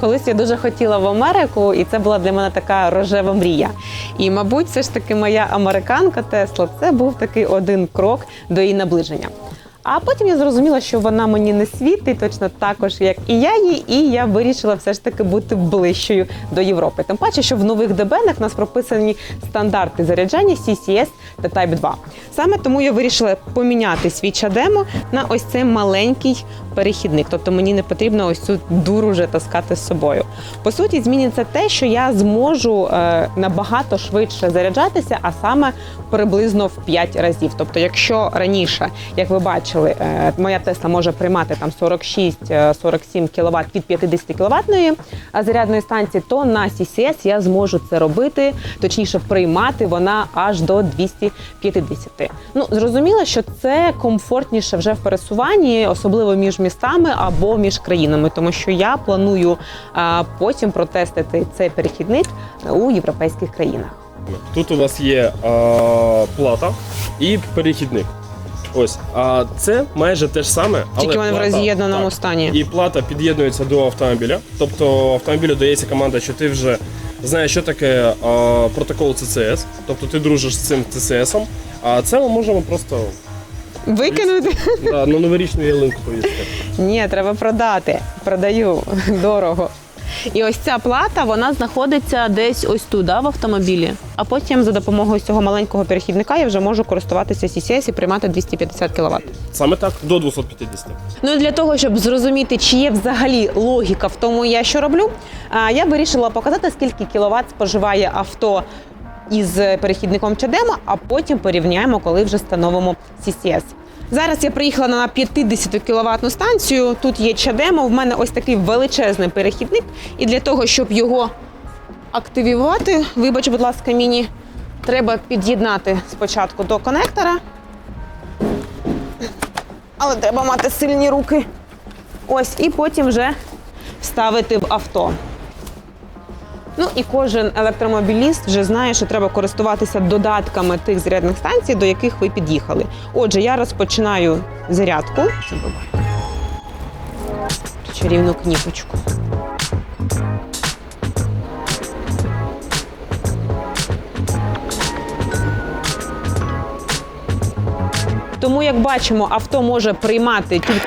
Колись я дуже хотіла в Америку, і це була для мене така рожева мрія. І, мабуть, все ж таки моя американка Тесла це був такий один крок до її наближення. А потім я зрозуміла, що вона мені не світить, точно також, як і я їй, і я вирішила все ж таки бути ближчою до Європи. Тим паче, що в нових ДБНах у нас прописані стандарти заряджання CCS та Type 2. Саме тому я вирішила поміняти свій чадемо на ось цей маленький перехідник. Тобто мені не потрібно ось цю дуру вже таскати з собою. По суті, зміниться те, що я зможу е, набагато швидше заряджатися, а саме приблизно в 5 разів. Тобто, якщо раніше, як ви бачили, е, моя Тесла може приймати там 46-47 кВт від 50 кВт зарядної станції, то на CCS я зможу це робити, точніше приймати вона аж до 250. Ну зрозуміло, що це комфортніше вже в пересуванні, особливо між містами або між країнами, тому що я планую потім протестити цей перехідник у європейських країнах. Тут у вас є е, плата і перехідник. Ось, а це майже те ж саме, але Тільки вони в роз'єднаному так. стані. І плата під'єднується до автомобіля. Тобто автомобілю дається команда, що ти вже знаєш, що таке е, протокол CCS, тобто ти дружиш з цим CCS. А це ми можемо просто Викинути? да, на новорічну ялинку повісити. Ні, треба продати. Продаю дорого. І ось ця плата вона знаходиться десь ось тут, да, в автомобілі. А потім за допомогою цього маленького перехідника я вже можу користуватися CCS і приймати 250 кВт. Саме так, до 250. Ну і для того, щоб зрозуміти, чи є взагалі логіка в тому, я що роблю, я вирішила показати, скільки кіловат споживає авто із перехідником Чадема, а потім порівняємо, коли вже встановимо CCS. Зараз я приїхала на 50 кіловатну станцію. Тут є чадемо. В мене ось такий величезний перехідник. І для того, щоб його активувати, вибач, будь ласка, мені треба під'єднати спочатку до конектора. Але треба мати сильні руки. Ось, і потім вже вставити в авто. Ну і кожен електромобіліст вже знає, що треба користуватися додатками тих зарядних станцій, до яких ви під'їхали. Отже, я розпочинаю зарядку. Чарівну кніпочку. Тому, як бачимо, авто може приймати тільки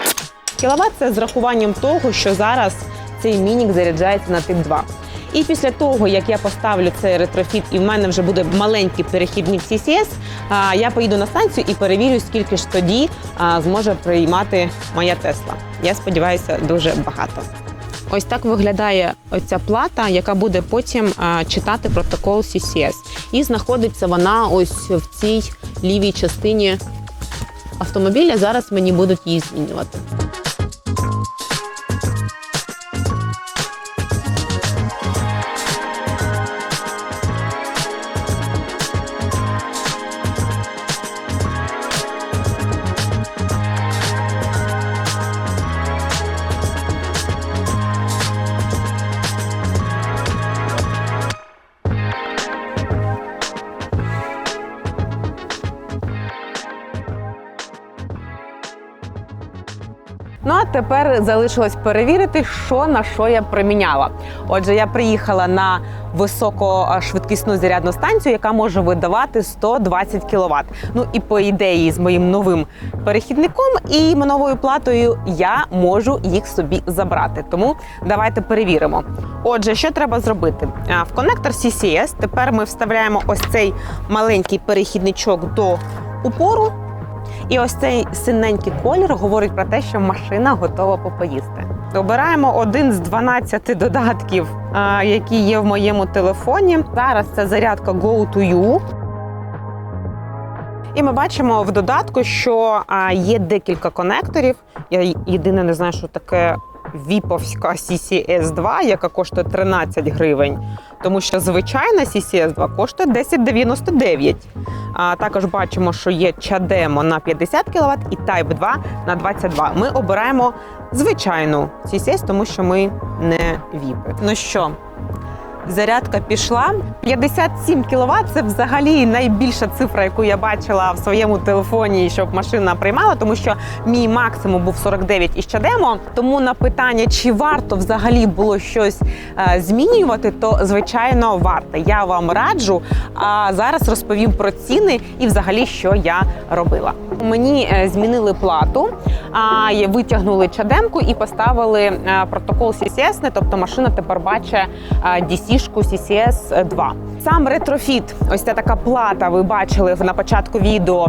кіловат. Це з рахуванням того, що зараз цей мінік заряджається на тип 2. І після того, як я поставлю цей ретрофіт, і в мене вже буде маленький перехідник CCS, я поїду на станцію і перевірю, скільки ж тоді зможе приймати моя Тесла. Я сподіваюся, дуже багато. Ось так виглядає оця плата, яка буде потім читати протокол CCS. І знаходиться вона ось в цій лівій частині автомобіля. Зараз мені будуть її змінювати. Ну а тепер залишилось перевірити, що на що я приміняла. Отже, я приїхала на високошвидкісну зарядну станцію, яка може видавати 120 кВт. Ну і по ідеї, з моїм новим перехідником і новою платою я можу їх собі забрати. Тому давайте перевіримо. Отже, що треба зробити? В конектор CCS тепер ми вставляємо ось цей маленький перехідничок до упору. І ось цей синенький колір говорить про те, що машина готова попоїсти. Обираємо один з 12 додатків, які є в моєму телефоні. Зараз це зарядка Go to You. І ми бачимо в додатку, що є декілька конекторів. Я єдине не знаю, що таке віповська CCS 2, яка коштує 13 гривень, тому що звичайна CCS 2 коштує 10,99. А також бачимо, що є чадемо на 50 кВт і Type 2 на 22. Ми обираємо звичайну CCS, тому що ми не віпи. Ну що, Зарядка пішла. 57 кВт – це взагалі найбільша цифра, яку я бачила в своєму телефоні, щоб машина приймала, тому що мій максимум був 49 і ще демо. Тому на питання, чи варто взагалі було щось е, змінювати, то звичайно варто. Я вам раджу. А зараз розповім про ціни і взагалі, що я робила. Мені е, змінили плату, витягнули чадемку і поставили е, протокол CCS, тобто машина тепер бачить е, DC-шку CCS 2. Сам ретрофіт, ось ця така плата, ви бачили на початку відео.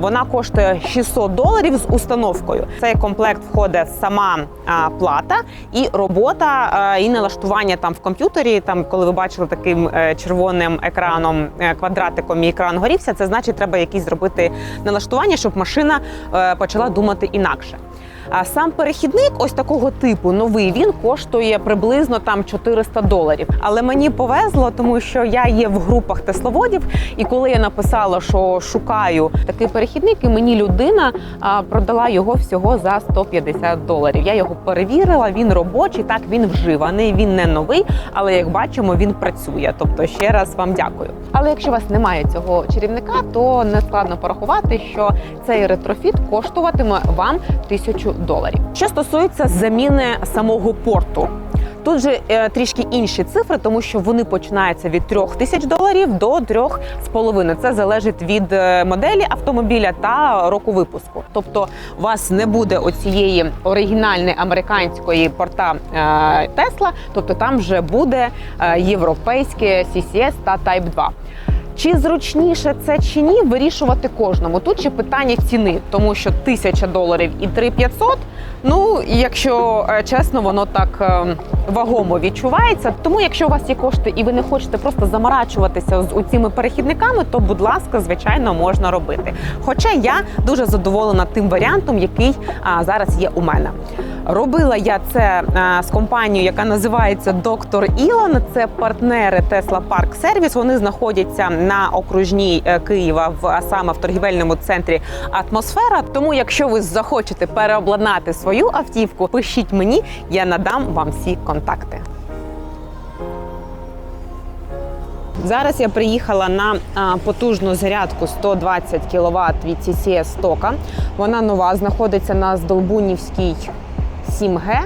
Вона коштує 600 доларів з установкою. Цей комплект входить сама плата і робота і налаштування там в комп'ютері. Там, коли ви бачили таким е, червоним екраном, е, квадратиком і екран горівся, це значить, треба якісь зробити налаштування, щоб машина е, почала думати інакше. А сам перехідник, ось такого типу, новий, він коштує приблизно там 400 доларів. Але мені повезло, тому що я є в групах тесловодів, і коли я написала, що шукаю такий перехідник, і мені людина продала його всього за 150 доларів. Я його перевірила. Він робочий, так він вживаний, він не новий, але як бачимо, він працює. Тобто, ще раз вам дякую. Але якщо у вас немає цього чарівника, то не складно порахувати, що цей ретрофіт коштуватиме вам тисячу доларів. Що стосується заміни самого порту. Тут же е, трішки інші цифри, тому що вони починаються від 3 тисяч доларів до 3,5. Це залежить від е, моделі автомобіля та року випуску. Тобто, у вас не буде оцієї оригінальної американської порта е, Тесла, тобто там вже буде е, європейське CCS та Type 2. Чи зручніше це чи ні, вирішувати кожному. Тут ще питання ціни, тому що 1000 доларів і 3500, Ну, якщо е, чесно, воно так е, вагомо відчувається. Тому, якщо у вас є кошти і ви не хочете просто заморачуватися з цими перехідниками, то будь ласка, звичайно, можна робити. Хоча я дуже задоволена тим варіантом, який а, зараз є у мене. Робила я це а, з компанією, яка називається Доктор Ілон. Це партнери Tesla Park Service. Вони знаходяться на окружній е, Києва, в саме в торгівельному центрі Атмосфера. Тому, якщо ви захочете переобладнати свою автівку, пишіть мені, я надам вам всі контакти. Зараз я приїхала на потужну зарядку 120 кВт від CCS Тока. Вона нова, знаходиться на Здолбунівській 7G.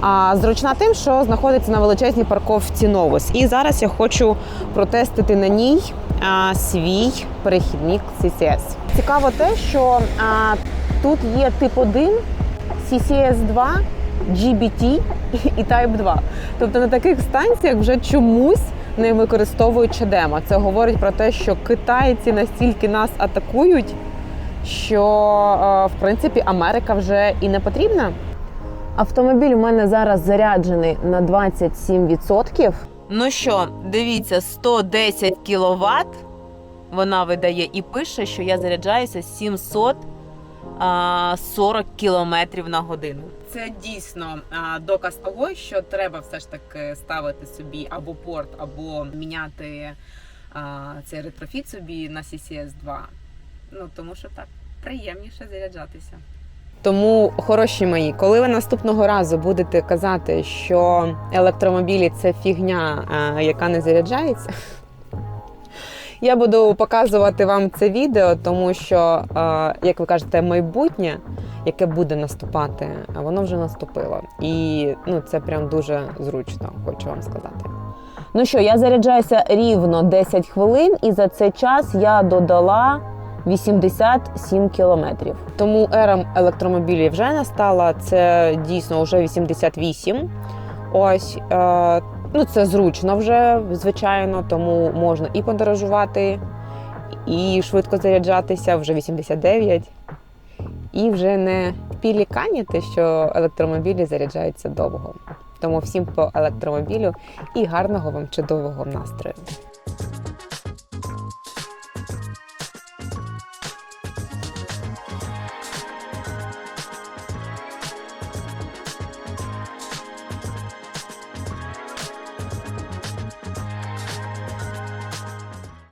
А зручна тим, що знаходиться на величезній парковці Новус. І зараз я хочу протестити на ній свій перехідник CCS. Цікаво те, що тут є тип 1, CCS 2, GBT і Type 2. Тобто на таких станціях вже чомусь не використовують чадема. Це говорить про те, що китайці настільки нас атакують, що в принципі Америка вже і не потрібна. Автомобіль у мене зараз заряджений на 27%. Ну що, дивіться, 110 кВт вона видає і пише, що я заряджаюся 740 кілометрів на годину. Це дійсно доказ того, що треба все ж таки ставити собі або порт, або міняти цей ретрофіт собі на CCS 2. Ну тому що так приємніше заряджатися. Тому, хороші мої, коли ви наступного разу будете казати, що електромобілі це фігня, яка не заряджається. Я буду показувати вам це відео, тому що, як ви кажете, майбутнє, яке буде наступати, воно вже наступило. І ну, це прям дуже зручно, хочу вам сказати. Ну що, я заряджаюся рівно 10 хвилин, і за цей час я додала 87 кілометрів. Тому ера електромобілів вже настала. Це дійсно вже 88. Ось. Е, Ну, це зручно вже, звичайно, тому можна і подорожувати, і швидко заряджатися, вже 89. І вже не піліканіти, що електромобілі заряджаються довго. Тому всім по електромобілю і гарного вам чудового настрою.